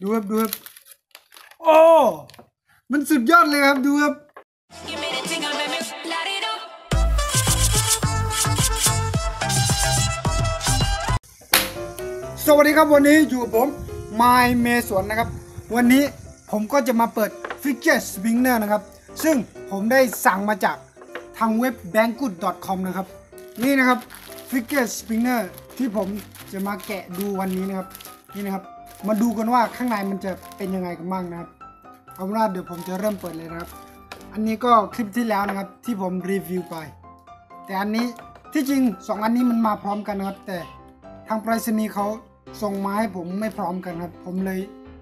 ดูครับดูครับโอ้มันสุดยอดเลยครับดูครับสวัสดีครับวันนี้อยู่ผมไมเมสวนนะครับ วันนี้ผมก็จะมาเปิด Fidget Spinner นอร์นะครับ ซึ่งผมได้สั่งมาจากทางเว็บ banggood.com นะครับ นี่นะครับ Fidget Spinner ที่ผมจะมาแกะดูวันนี้นะครับ นี่นะครับ มาดูกันว่าข้างในมันจะเป็นยังไงกันบ้างนะครับเอาเป็นว่าเดี๋ยวผมจะเริ่มเปิดเลยนะครับ อันนี้ก็คลิปที่แล้วนะครับที่ผมรีวิวไป แต่อันนี้ที่จริง 2 อันนี้มันมาพร้อมกันนะครับ แต่ทางไปรษณีย์เขาส่งมาให้ผมไม่พร้อมกันครับ ผมเลย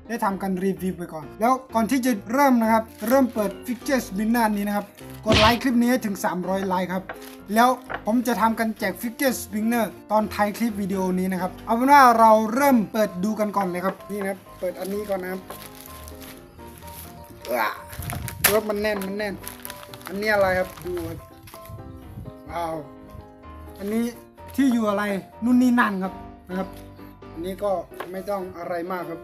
ได้ทำการรีวิวไปก่อน แล้วก่อนที่จะเริ่มนะครับ เริ่มเปิด Fidget Spinner นี้นะครับ กดไลค์คลิปนี้ถึง 300 ไลค์ครับ แล้วผมจะทำกันแจก Fidget Spinner ตอนท้ายคลิปวิดีโอนี้นะครับ เอาเป็นว่าเราเริ่มเปิดดูกันก่อนเลยครับ นี่นะครับ เปิดอันนี้ก่อนนะครับอะดูว่ามันแน่นมันแน่น อันนี้อะไรครับ ดูครับว้าว อันนี้ที่อยู่อะไรนู่นนี่นั่นครับนะครับ อันนี้ก็ไม่ต้องอะไรมากครับ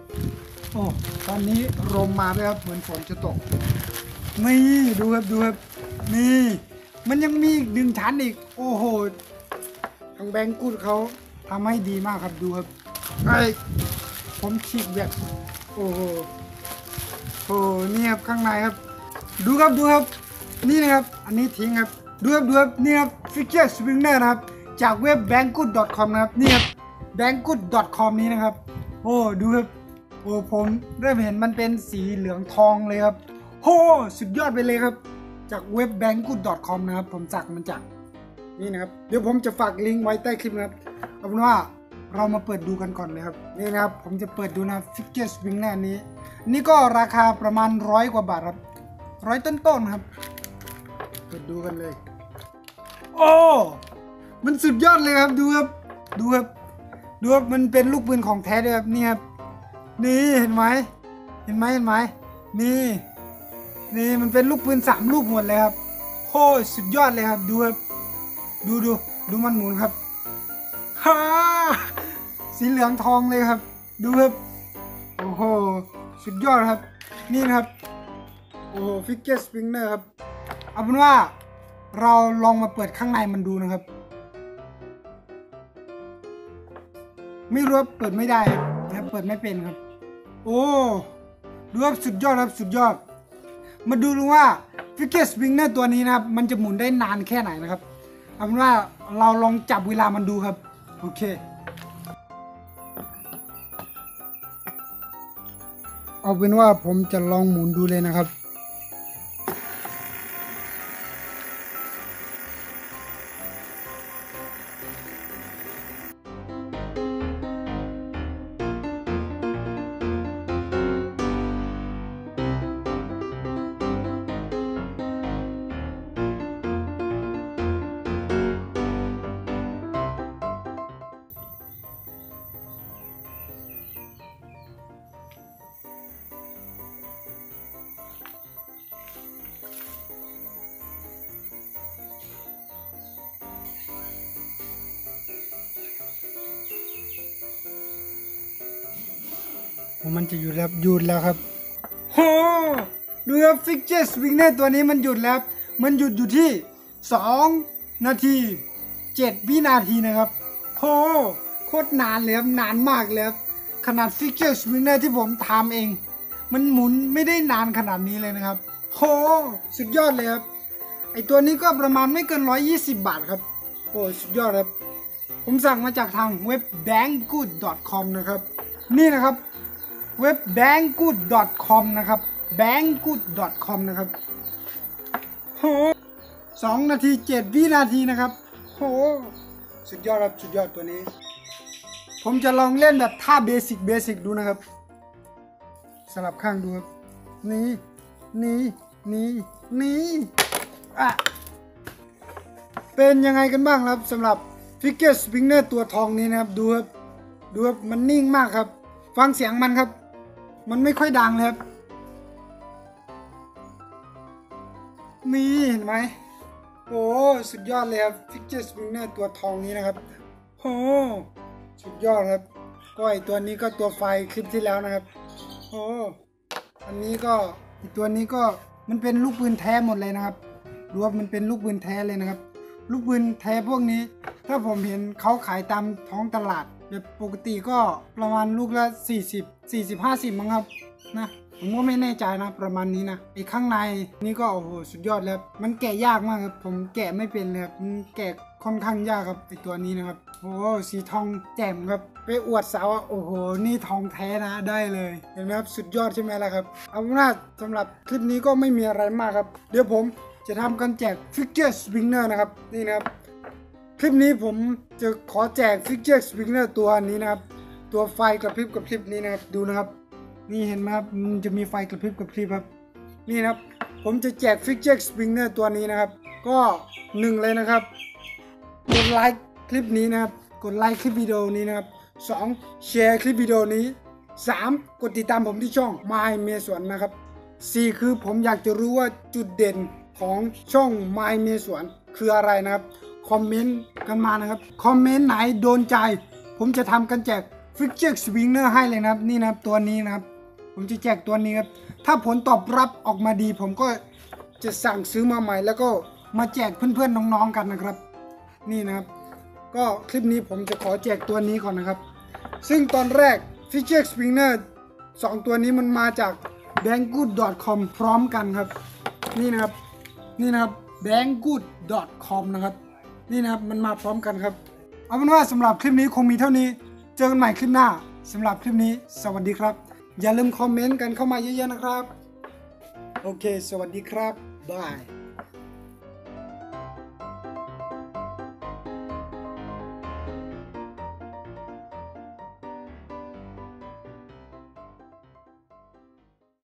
โอ้ตอนนี้ลมมาด้วยครับเหมือนฝนจะตกนี่ดูครับดูครับนี่มันยังมีอีกหนึ่งชั้นอีก โอ้โหทางแบงกูดเขาทำให้ดีมากครับดูครับไอ้ผมฉีกแบบโอ้โหโอ้นี่ครับข้างในครับ ดูครับดูครับ นี่นะครับ อันนี้ทิ้งครับ ดูครับดูครับนี่ครับ Fidget Spinner นะครับ จากเว็บ banggood.com นะครับ นี่ครับ banggood.com นี้นะครับ โอ้ดูครับ โอ้ผมเริ่มเห็นมันเป็นสีเหลืองทองเลยครับโอ้สุดยอดไปเลยครับ จากเว็บ banggood.com นะครับ ผมสั่งมันจากนี่นะครับ เดี๋ยวผมจะฝากลิงก์ไว้ใต้คลิปนะครับเอาเป็นว่าเรามาเปิดดูกันก่อนเลยครับ นี่นะครับ ผมจะเปิดดูนะ Fidget Spinner นี้ นี่ก็ราคาประมาณร้อยกว่าบาทครับร้อยต้นๆครับ เปิดดูกันเลย โอ้มันสุดยอดเลยครับดูครับดูครับดูครับมันเป็นลูกปืนของแท้ด้วยครับนี่ครับ นี่เห็นไหมเห็นไหมเห็นไหมนี่ นี่มันเป็นลูกปืนสามลูกหมดเลยครับโอ้สุดยอดเลยครับดูครับดูดูดูมันหมุนครับฮ่าสีเหลืองทองเลยครับ ดูครับโอ้โหสุดยอดครับ นี่นะครับโอ้โหฟิกเกอร์สปริงเนอร์ครับเอาเป็นว่าเราลองมาเปิดข้างในมันดูนะครับ ไม่รู้ว่าเปิดไม่ได้ครับเปิดไม่เป็นครับ โอ้ดูครับสุดยอดครับสุดยอด มาดูดูว่าฟิกเกอร์สวิงเนอร์ตัวนี้นะครับ มันจะหมุนได้นานแค่ไหนนะครับเอาเป็นว่าเราลองจับเวลามันดูครับ โอเคเอาเป็นว่าผมจะลองหมุนดูเลยนะครับ ผมมันจะหยุดแล้วหยุดแล้วครับโอ้ดูครับฟิกเจสวิงเนอร์ตัวนี้มันหยุดแล้ว มันหยุดอยู่ที่ 2 นาที 7 วินาทีนะครับโอ้โคตรนานเลยครับนานมากเลยครับขนาดฟิกเจสวิงเนอร์ที่ผมทำเอง มันหมุนไม่ได้นานขนาดนี้เลยนะครับโอ้สุดยอดเลยครับไอตัวนี้ก็ประมาณไม่เกิน 120 บาทครับโอ้สุดยอดครับ ผมสั่งมาจากทางเว็บ banggood.com นะครับ นี่นะครับ เว็บ banggood.com นะครับ banggood.com นะครับโหสองนาทีเจ็ดวินาทีนะครับโหสุดยอดครับสุดยอดตัวนี้ ผมจะลองเล่นแบบท่าเบสิกเบสิกดูนะครับ สลับข้างดูครับ นี่ นี่ นี่ นี่อะเป็นยังไงกันบ้างครับสำหรับฟิกเกอร์สปริงเนอร์ตัวทองนี้นะครับ ดูครับ ดูครับ มันนิ่งมากครับ ฟังเสียงมันครับ มันไม่ค่อยดังเลยครับ นี่เห็นไหม โอ้ สุดยอดเลยครับฟิกเจอร์สปริงเนอร์ตัวทองนี้นะครับ โอ้สุดยอดครับก็ไอตัวนี้ก็ตัวไฟคลิปที่แล้วนะครับ โอ้อันนี้ก็อีกตัวนี้ก็มันเป็นลูกปืนแท้หมดเลยนะครับดูว่ามันเป็นลูกปืนแท้เลยนะครับ ลูกปืนแท้พวกนี้ ถ้าผมเห็นเขาขายตามท้องตลาด แบบปกติก็ประมาณลูกละ 40 40 50 มั้งครับนะผมก็ไม่แน่ใจนะประมาณนี้นะไอ้ข้างในนี่ก็โอ้โหสุดยอดแล้วมันแกะยากมากครับผมแกะไม่เป็นเลยครับมันแกะค่อนข้างยากครับไอ้ตัวนี้นะครับโอ้โหสีทองแจ่มครับไปอวดสาวโอ้โห นี่ทองแท้นะได้เลยเห็นไหมครับสุดยอดใช่ไหมล่ะครับเอาเป็นว่าสำหรับคลิปนี้ก็ไม่มีอะไรมากครับ เดี๋ยวผมจะทำการแจกฟิกเจอร์สปริงเนอร์นะครับนี่นะครับ คลิปนี้ผมจะขอแจกฟิกเจอร์สปริงเนอร์ตัวนี้นะครับ ตัวไฟกระพริบกระพริบนี้นะครับดูนะครับ นี่เห็นไหมครับมันจะมีไฟกระพริบกระพริบครับ นี่นะครับ ผมจะแจกฟิกเจอร์สปริงเนอร์ตัวนี้นะครับ ก็หนึ่งเลยนะครับกดไลค์คลิปนี้นะครับ กดไลค์คลิปวิดีโอนี้นะครับสองแชร์คลิปวิดีโอนี้สามกดติดตามผมที่ช่อง My เมสวนนะครับสี่คือผมอยากจะรู้ว่าจุดเด่นของช่อง My เมสวนคืออะไรนะครับ คอมเมนต์กันมานะครับ คอมเมนต์ไหนโดนใจ ผมจะทำกันแจกฟิกเจอร์สวิงเนอร์ให้เลยนะครับ นี่นะครับตัวนี้นะครับ ผมจะแจกตัวนี้ครับ ถ้าผลตอบรับออกมาดี ผมก็จะสั่งซื้อมาใหม่ แล้วก็มาแจกเพื่อนๆน้องๆกันนะครับ นี่นะครับ ก็คลิปนี้ผมจะขอแจกตัวนี้ก่อนนะครับ ซึ่งตอนแรก f i s h e r Springer สองตัวนี้มันมาจาก banggood.com พร้อมกันครับ นี่นะครับ นี่นะครับ banggood.com นะครับ นี่นะครับมันมาพร้อมกันครับ เอาเป็นว่าสำหรับคลิปนี้คงมีเท่านี้ เจอกันใหม่คลิปหน้าสำหรับคลิปนี้ สวัสดีครับ อย่าลืมคอมเมนต์กันเข้ามาเยอะๆนะครับ โอเค สวัสดีครับบาย